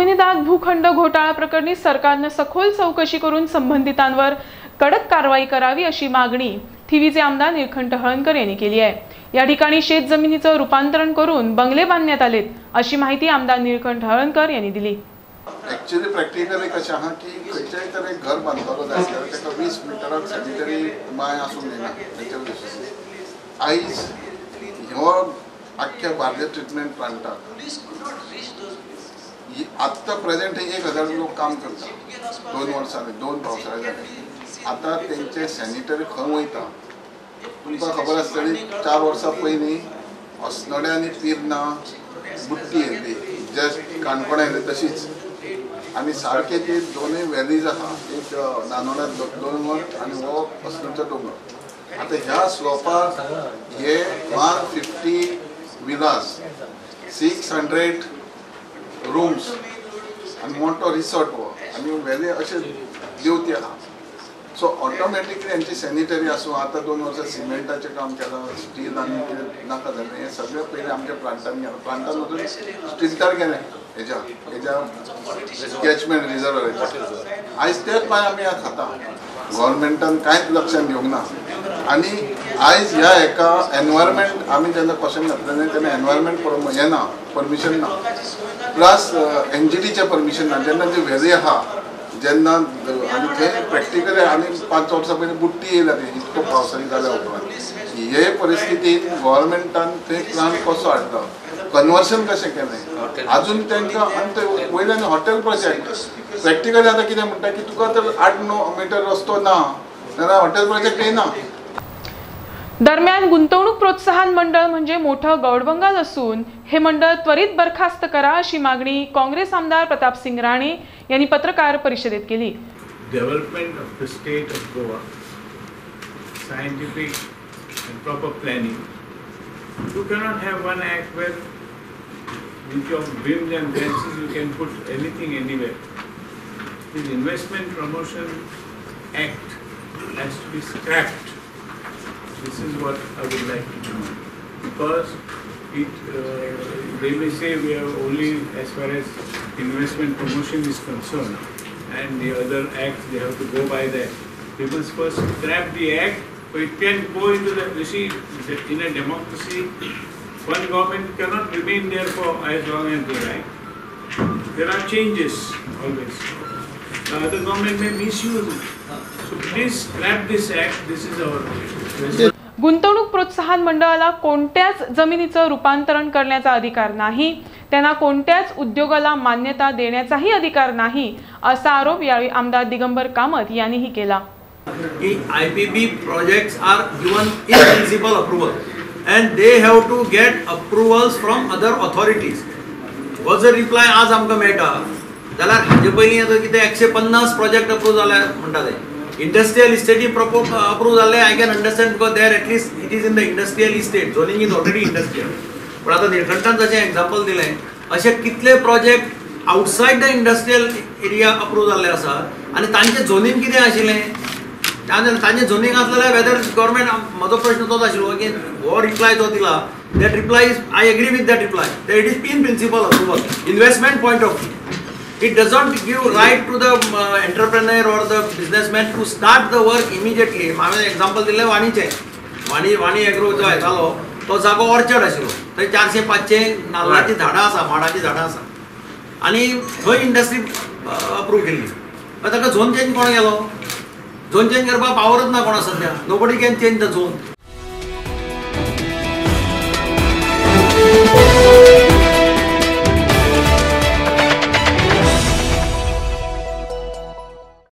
स्वामिनीदास भूखंड घोटाळा प्रकरणी सरकारनं सखोल चौकशी करून संबंधितांवर कडक कारवाई करावी अशी मागणी थिवीचे आमदार निळखंठ हळणकर यांनी केली आहे. या ठिकाणी शेत जमिनीचं रूपांतरण करून बंगले बांधण्यात आलेत अशी माहिती आमदार निळखंठ हळणकर यांनी दिली. ऍक्च्युली प्रॅक्टिकली कशें आहा की खंयचेय तरेन घर बांदपाक जाय जाल्यार ताका वीस मिटराक सॅनिटरी माय आसूंक जायना तेच्या बेसिस आयज ह्यो आख्ख्या भारतीय ट्रिटमेंट प्लांटाक आत्ता प्रेझेंट एक हजार लोक काम करता दोन वर्सां दोन पावसाळे झाले. आतां तेंचे सॅनिटरी खंय वयता तुमकां खबर आसतली चार वर्सां पयलीं अस्नोडे आनी पिर्ना बुट्टी येयल्ली जस्ट काणकोणा येयली तशीच. आनी सारके ती दोनूय व्हॅलीज आहा एक नानोड्यात दो- दोन वर आनी हो अस्नोडचो दोंगर आतां ह्या स्लोपार हे one fifty villas six hundred rooms आनी मोठो रिसॉर्ट हो आनी व्हॅली अशे देवती आहा सो ऑटोमॅटिकली यांची सॅनिटरी आसूं आतां दोन वर्सां सिमेंटाचें काम केलां स्टील आनी नाका जालें हें सगळें पयलीं आमच्या प्लांटान गेलां प्लांटान वचून स्ट्रिक्टार गेलें. हेज्या हेज्या कॅचमेंट रिजर्वराच्या आयज तेच मागीर आमी खाता गोवोरमेंटान कांयच लक्षान घेवंक ना. आनी आयज ह्या हेका एनवायरमेंट आमी जेन्ना क्वेश्चन घातलें तेन्ना एनवायरमेंट हें ना परमिशन ना. प्लस एन जी डीचें परमिशन ना जेन्ना जी व्हॅली आहा जेन्ना आनी थंय प्रॅक्टिकली आनी पांच वर्सां पयलीं बुट्टी येयला ती इतको पावसाळी जाल्या उपरांत हे परिस्थितीन गोवोरमेंटान थंय प्लान कसो हाडलो कन्वर्शन कशें केलें? आजून तांकां आनी थंय वयल्यान हॉटेल प्रोजेक्ट प्रॅक्टिकली आतां कितें म्हणटा की तुका तर आठ णव मिटर रस्तो ना. जाल्यार हॉटेल प्रोजेक्ट येना दरम्यान गुंतवणूक प्रोत्साहन मंडळ म्हणजे मोठं गौडबंगाल असून हे मंडळ त्वरित बरखास्त करा अशी मागणी काँग्रेस आमदार प्रताप सिंग राणे यांनी पत्रकार परिषदेत केली. Development of the state of Goa scientific and proper planning you cannot have one act where which of whims and branches you can put anything anywhere in investment promotion act has to be scrapped This is what I would like to know. Because it, uh, they may say we are only as far as investment promotion is concerned and the other acts, they have to go by that. We must first scrap the act, but it can go into the, you see, in a democracy, one government cannot remain there for as long as they like. There are changes always. The government may misuse it. गुंतवणूक प्रोत्साहन मंडळाला कोणत्याच जमिनीचं रूपांतरण करण्याचा अधिकार नाही त्यांना कोणत्याच उद्योगाला मान्यता देण्याचाही अधिकार नाही असा आरोप यावेळी आमदार दिगंबर कामत यांनीही केला. की IPB projects are given in principle approval and they have to get approvals from other authorities. हो जर रिप्लाय आज आमकां मेळटा. जाल्यार हाजे पयलीं आतां कितें एकशे पन्नास प्रोजेक्ट अप्रूव जाले म्हणटा ते. इंडस्ट्रियल इस्टेटी अप्रूव जाल्ले I can understand because there at least it is in the industrial estate zoning is already industrial पण आतां निळकंठान जसे एक्झाम्पल दिलें अशे कितले project outside the industrial area approve जाल्ले आसा आनी तांचे झोनींग कितें आशिल्लें तांचे तांचें झोनींग वेदर गव्हर्मेंट म्हजो प्रश्न तोच आशिल्लो की हो रिप्लाय जो दिला? That reply is I agree with that reply that it is in principle approval investment point of view It doesn't give right to the uh, entrepreneur or the businessman to start the work immediately. हांवें example दिलें वाणीचें. वाणी वाणी agro जो येतालो तो जागो orchard आशिल्लो थंय चारशे पांचशे नाल्लाची झाडां आसा माडाची झाडां आसा आनी थंय इंडस्ट्री अप्रूव केल्ली ताका झोन चेंज कोण केलो? झोन चेंज करपाक पावरच ना कोणा सद्या nobody can change the zone